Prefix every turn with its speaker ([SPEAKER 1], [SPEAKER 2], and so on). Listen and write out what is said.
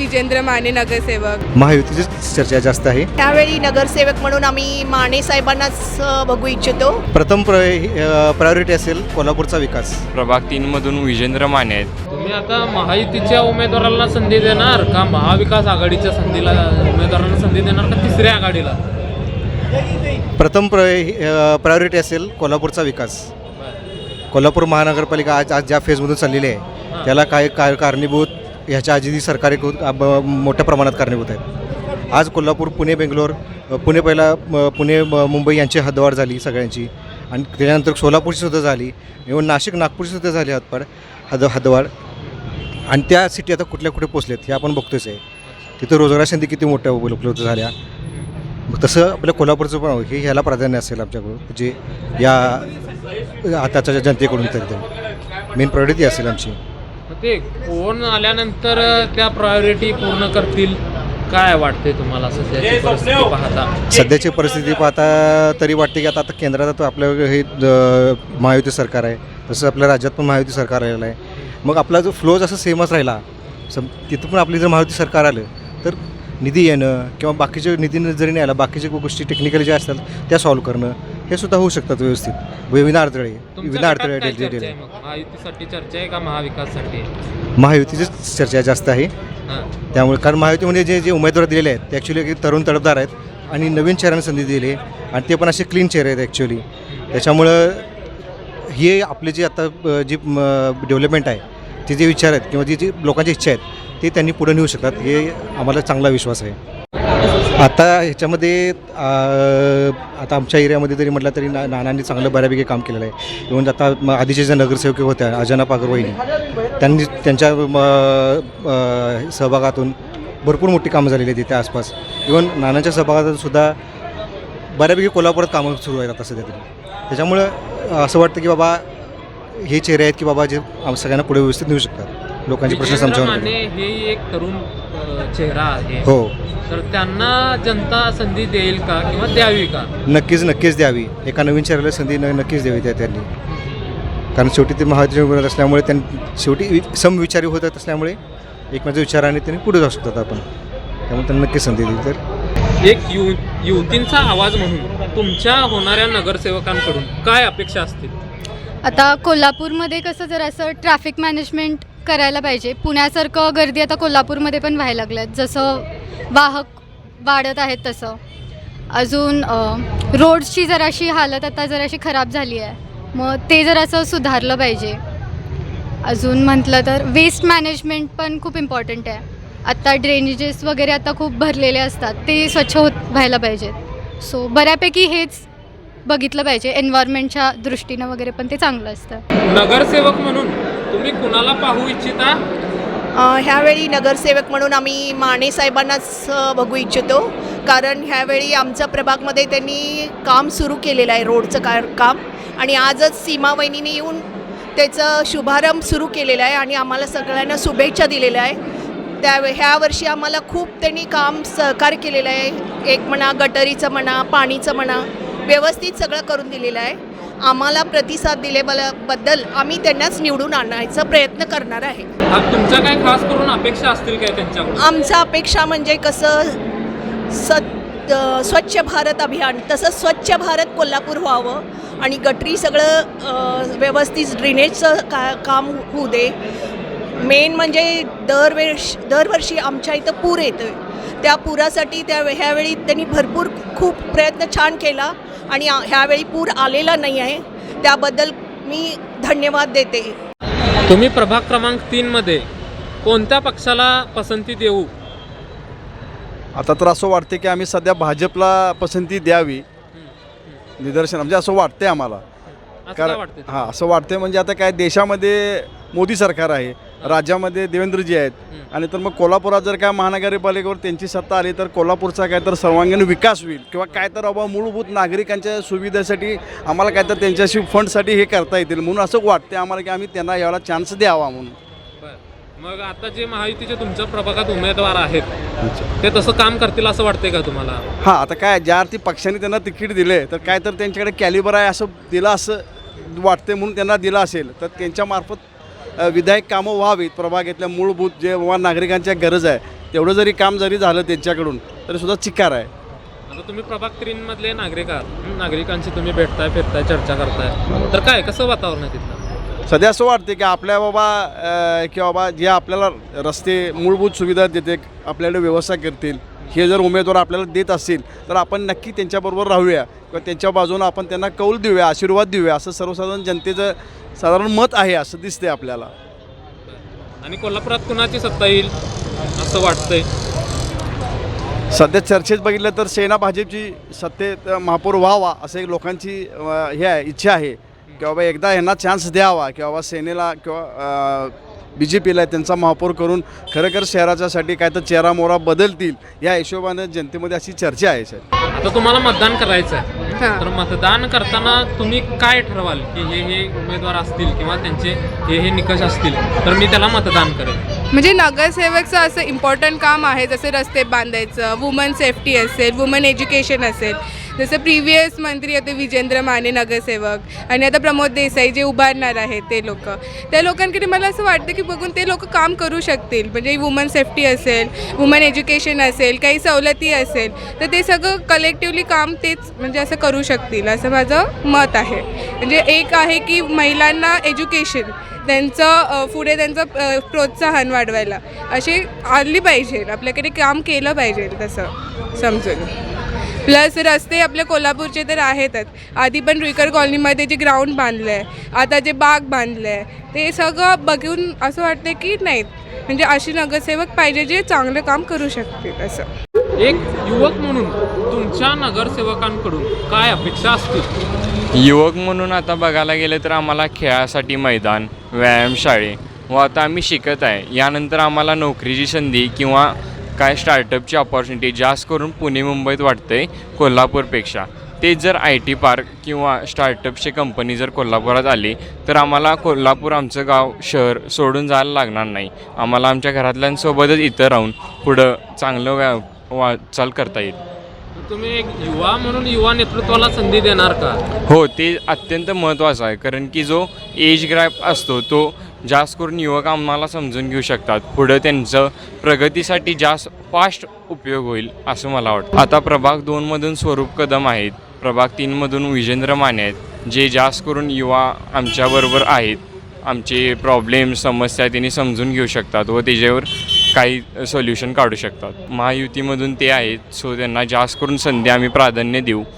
[SPEAKER 1] विजेंद्र माने नगरसेवक.
[SPEAKER 2] महायुतीची चर्चा जास्त आहे.
[SPEAKER 3] त्यावेळी नगरसेवक म्हणून आम्ही माने साहेबांनाच बघू इच्छितो.
[SPEAKER 2] प्रथम प्रायोरिटी असेल कोल्हापूरचा विकास.
[SPEAKER 4] प्रभाग तीनमधून विजेंद्र माने आहेत.
[SPEAKER 5] तुम्ही आता महायुतीच्या उमेदवाराला संधी देणार का महाविकास आघाडीच्या संधीला उमेदवारांना संधी देणार का तिसऱ्या आघाडीला?
[SPEAKER 2] प्रथम प्रायोरिटी असेल कोल्हापूरचा विकास. कोल्हापूर महानगरपालिका आज आज ज्या फेजमधून चाललेली आहे त्याला काय काय कारणीभूत ह्याच्या आधी सरकारी मोठ्या प्रमाणात कारणीभूत आहेत. आज कोल्हापूर पुणे बेंगलोर पुणे पहिला म, पुणे म, मुंबई यांची हद्दवाढ झाली सगळ्यांची. आणि त्याच्यानंतर सोलापूरची सुद्धा झाली. इव्हन नाशिक नागपूरची सुद्धा झाली हदपाड हद हद्दवाढ आणि त्या सिटी आता कुठल्या कुठे पोचलेत हे आपण बघतोच आहे. तिथं रोजगार संधी किती मोठ्या उपलब्ध झाल्या. तसं आपल्या कोल्हापूरचं पण हे ह्याला प्राधान्य असेल आमच्याकडून जे या आताच्या जनतेकडून तरी मेन प्रायोरिटी असेल आमची.
[SPEAKER 5] ते कोण आल्यानंतर त्या प्रायोरिटी पूर्ण करतील. काय वाटते तुम्हाला सध्याची परिस्थिती पाहता?
[SPEAKER 2] सध्याची परिस्थिती पाहता तरी वाटते की आता आता केंद्रात आता आपलं हे महायुती सरकार आहे. तसं आपल्या राज्यात पण महायुती सरकार आलेलं आहे. मग आपला जो फ्लो जसा सेमच राहिला सम तिथं पण आपली जर महायुती सरकार आलं तर निधी येणं किंवा बाकीचे निधी जरी नाही आला बाकीच्या गोष्टी टेक्निकल ज्या असतात त्या सॉल्व्ह करणं हे सुद्धा होऊ शकतात व्यवस्थित. विना अडथळे विना अडथळे
[SPEAKER 5] महायुतीसाठी चर्चा आहे का महाविकाससाठी?
[SPEAKER 2] महायुतीचीच चर्चा जास्त आहे.
[SPEAKER 5] हां.
[SPEAKER 2] त्यामुळे कारण महायुतीमध्ये जे जे उमेदवार दिलेले आहेत ते ॲक्च्युली तरुण तडफदार आहेत आणि नवीन चेहऱ्यांना संधी दिली आहे आणि ते पण असे क्लीन चेहरे आहेत ॲक्च्युली त्याच्यामुळं हे आपले जे आता जी डेव्हलपमेंट आहे ते जे विचार आहेत किंवा जी जी लोकांची इच्छा आहेत ते त्यांनी पुढे नेऊ शकतात. हे आम्हाला चांगला विश्वास आहे. आता ह्याच्यामध्ये आता आमच्या एरियामध्ये तरी म्हटलं तरी ना नानांनी चांगलं बऱ्यापैकी काम केलेलं आहे. इव्हन आता आधीचे जे नगरसेवक होत्या अजना पागरवाईनी त्यांनी त्यांच्या म, सहभागातून भरपूर मोठी कामं झालेली आहेत तिथे आसपास. इव्हन नानांच्या सहभागातून सुद्धा बऱ्यापैकी कोल्हापुरात कामं सुरू आहेत आता सध्या तरी. त्याच्यामुळं असं वाटतं की बाबा हे चेहरे आहेत की बाबा जे आम- सगळ्यांना पुढे व्यवस्थित नेऊ शकतात. लोकांचे प्रश्न
[SPEAKER 4] म्हणजे
[SPEAKER 5] माने
[SPEAKER 2] समजावून
[SPEAKER 5] हे एक तरुण चेहरा आहे.
[SPEAKER 2] हो.
[SPEAKER 5] तर त्यांना जनता संधी देईल का किंवा द्यावी का?
[SPEAKER 2] नक्कीच नक्कीच द्यावी. एका नवीन चेहऱ्याला संधी न नक्कीच द्यावी त्या त्यांनी. कारण शेवटी ते महायुतीचे उमेदवार असल्यामुळे त्यां शेवटी वि- समविचारी होत असल्यामुळे एकमेकांच्या विचाराने त्यांनी पुढे जाऊ शकतात आपण. त्यामुळे त्यांना नक्कीच संधी दिली तर.
[SPEAKER 5] एक यु युवतींचा आवाज म्हणून तुमच्या होणाऱ्या नगरसेवकांकडून काय अपेक्षा असतील?
[SPEAKER 6] आता कोल्हापूरमध्ये कसं जर असं ट्रॅफिक मॅनेजमेंट करायला पाहिजे. पुण्यासारखं गर्दी आता कोल्हापूरमध्ये पण व्हायला लागल्यात जसं वाहक वाढत आहेत तसं. अजून रोडची रोड्सची जराशी हालत आता जराशी खराब झाली आहे. मग ते जरासं सुधारलं पाहिजे. अजून म्हटलं तर वेस्ट मॅनेजमेंट पण खूप इम्पॉर्टंट आहे. आत्ता ड्रेनेजेस वगैरे आता खूप भरलेले असतात. ते स्वच्छ होत व्हायला पाहिजेत. सो बऱ्यापैकी हेच बघितलं पाहिजे. एन्व्हायरमेंटच्या दृष्टीनं वगैरे पण ते चांगलं असतं.
[SPEAKER 5] नगरसेवक म्हणून तुम्ही कुणाला पाहू इच्छिता?
[SPEAKER 3] ह्यावेळी नगरसेवक म्हणून आम्ही माने साहेबांनाच बघू इच्छितो. कारण ह्यावेळी आमच्या प्रभागमध्ये त्यांनी काम सुरू केलेलं आहे रोडचं का काम. आणि आजच सीमा वहिनीने येऊन त्याचं शुभारंभ सुरू केलेला आहे आणि आम्हाला सगळ्यांना शुभेच्छा दिलेल्या आहे. त्या ह्या वर्षी आम्हाला खूप त्यांनी काम सहकार्य केलेलं आहे. एक म्हणा गटरीचं म्हणा पाणीचं म्हणा व्यवस्थित सगळं करून दिलेलं आहे. आम्हाला प्रतिसाद दिल्याबद्दल आम्ही त्यांनाच निवडून आणायचा प्रयत्न करणार आहे.
[SPEAKER 5] तुमच्या काय खास करून अपेक्षा असतील काय त्यांच्याकडून?
[SPEAKER 3] आमचा अपेक्षा म्हणजे कसं सत स्वच्छ भारत अभियान तसं स्वच्छ भारत कोल्हापूर व्हावं आणि गटरी सगळं व्यवस्थित ड्रेनेजचं का काम होऊ दे. मेन म्हणजे दरवेळेस दरवर्षी आमच्या इथं पूर येतं त्या पुरासाठी त्या ह्यावेळी त्यांनी भरपूर खूप प्रयत्न छान केला आणि ह्यावेळी पूर आलेला नाही आहे. त्याबद्दल मी धन्यवाद देते.
[SPEAKER 5] तुम्ही प्रभाग क्रमांक तीन मध्ये कोणत्या पक्षाला पसंती देऊ?
[SPEAKER 7] आता तर असं वाटते की आम्ही सध्या भाजपला पसंती द्यावी. निदर्शन म्हणजे असं वाटते आम्हाला.
[SPEAKER 5] असं काय
[SPEAKER 7] कारण
[SPEAKER 5] वाटतं
[SPEAKER 7] हां असं वाटते म्हणजे आता काय देशामध्ये मोदी सरकार आहे. राज्यामध्ये देवेंद्रजी आहेत. आणि तर मग कोल्हापुरात जर काय महानगरपालिकेवर त्यांची सत्ता आली तर कोल्हापूरचा काय तर सर्वांगीण विकास होईल. किंवा काय तर बाबा मूलभूत नागरिकांच्या सुविधेसाठी आम्हाला काय तर त्यांच्याशी फंडसाठी हे करता येतील म्हणून असं वाटते आम्हाला की आम्ही त्यांना यावेळेला चान्स द्यावा म्हणून.
[SPEAKER 5] मग आता जे महायुतीचे तुमच्या प्रभागात उमेदवार आहेत ते तसं काम करतील असं वाटतंय का तुम्हाला?
[SPEAKER 7] हां आता काय ज्या अर्थी पक्षाने त्यांना तिकीट दिले तर काय तर त्यांच्याकडे कॅलिबर आहे असं दिलं असं वाटते म्हणून त्यांना दिलं असेल. तर त्यांच्यामार्फत विधायक कामं व्हावीत प्रभागातल्या मूलभूत जे वा नागरिकांच्या गरज आहे तेवढं जरी काम जरी झालं त्यांच्याकडून तरी सुद्धा चिकार आहे.
[SPEAKER 5] आता तुम्ही प्रभाग तीन मधले नागरिक आहात. नागरिकांशी तुम्ही भेटताय फिरताय चर्चा करताय. तर काय कसं वातावरण आहे तिथलं?
[SPEAKER 7] सध्या असं वाटते की आपल्या बाबा की बाबा जे आपल्याला रस्ते मूलभूत सुविधा देते आपल्याला व्यवस्था करतील हे जर उमेदवार आपल्याला देत असतील तर आपण नक्की त्यांच्याबरोबर राहूया किंवा त्यांच्या बाजूनं आपण त्यांना कौल देऊया आशीर्वाद देऊया असं सर्वसाधारण जनतेचं साधारण मत आहे असं दिसते आपल्याला.
[SPEAKER 5] आणि कोल्हापुरात कुणाची सत्ता येईल असं वाटतंय?
[SPEAKER 7] सध्या चर्चेत बघितलं तर सेना भाजपची सत्तेत महापौर व्हावा असं एक लोकांची हे आहे इच्छा आहे. की बाबा एकदा यांना चान्स द्यावा की बाबा सेनेला किंवा बी जे पीला त्यांचा महापौर करून खरोखर शहराच्यासाठी काय तर चेहरा मोहरा बदलतील या हिशोबानं जनतेमध्ये अशी चर्चा आहे सर.
[SPEAKER 5] आता तुम्हाला मतदान करायचं आहे.
[SPEAKER 1] हां.
[SPEAKER 5] तर मतदान करताना तुम्ही काय ठरवाल? की हे हे उमेदवार असतील किंवा त्यांचे हे हे निकष असतील तर मी त्याला मतदान करेन.
[SPEAKER 1] म्हणजे नगरसेवकचं असं इम्पॉर्टंट काम आहे जसे रस्ते बांधायचं वुमन सेफ्टी असेल वुमन एज्युकेशन असेल. जसं प्रिव्हियस मंत्री होते विजेंद्र माने नगरसेवक आणि आता प्रमोद देसाई जे उभारणार आहेत ते लोक. त्या लोकांकडे मला असं वाटतं की बघून ते लोक काम करू शकतील. म्हणजे वुमन सेफ्टी असेल वुमन एज्युकेशन असेल काही सवलती असेल तर ते सगळं कलेक्टिवली काम तेच म्हणजे असं करू शकतील असं माझं मत आहे. म्हणजे एक आहे की महिलांना एज्युकेशन त्यांचं पुढे त्यांचं प्रोत्साहन वाढवायला अशी आली पाहिजे. आपल्याकडे काम केलं पाहिजे तसं समजून. प्लस रस्ते आपल्या कोल्हापूरचे तर आहेतच. आधी पण रुईकर कॉलनीमध्ये जे ग्राउंड बांधलं आहे आता जे बाग बांधलं आहे ते सगळं बघून असं वाटतं की नाही म्हणजे अशी नगरसेवक पाहिजे जे चांगलं काम करू शकतील असं.
[SPEAKER 5] एक युवक म्हणून तुमच्या नगरसेवकांकडून काय अपेक्षा असतील?
[SPEAKER 4] युवक म्हणून आता बघायला गेलं तर आम्हाला खेळासाठी मैदान व्यायामशाळे व आता आम्ही शिकत आहे. यानंतर आम्हाला नोकरीची संधी किंवा काय स्टार्टअपची ऑपॉर्च्युनिटी जास्त करून पुणे मुंबईत वाटते कोल्हापूरपेक्षा. तेच जर आय टी पार्क किंवा स्टार्टअपची कंपनी जर कोल्हापुरात आली तर आम्हाला कोल्हापूर आमचं गाव शहर सोडून जायला लागणार नाही. आम्हाला आमच्या घरातल्यांसोबतच इथं राहून पुढं चांगलं व्या वाटचाल करता येईल.
[SPEAKER 5] तुम्ही एक युवा म्हणून युवा नेतृत्वाला संधी देणार का?
[SPEAKER 4] हो ते अत्यंत महत्त्वाचं आहे. कारण की जो एज ग्रॅप असतो तो जास्त करून युवक आम्हाला समजून घेऊ शकतात. पुढं त्यांचं प्रगतीसाठी जास्त फास्ट उपयोग होईल असं मला वाटतं. आता प्रभाग दोनमधून स्वरूप कदम आहेत. प्रभाग तीनमधून विजेंद्र माने आहेत. जे जास्त करून युवा आमच्याबरोबर आहेत. आमचे प्रॉब्लेम समस्या त्यांनी समजून घेऊ शकतात व त्याच्यावर काही सोल्युशन काढू शकतात. महायुतीमधून ते आहेत सो त्यांना जास्त करून संधी आम्ही प्राधान्य देऊ.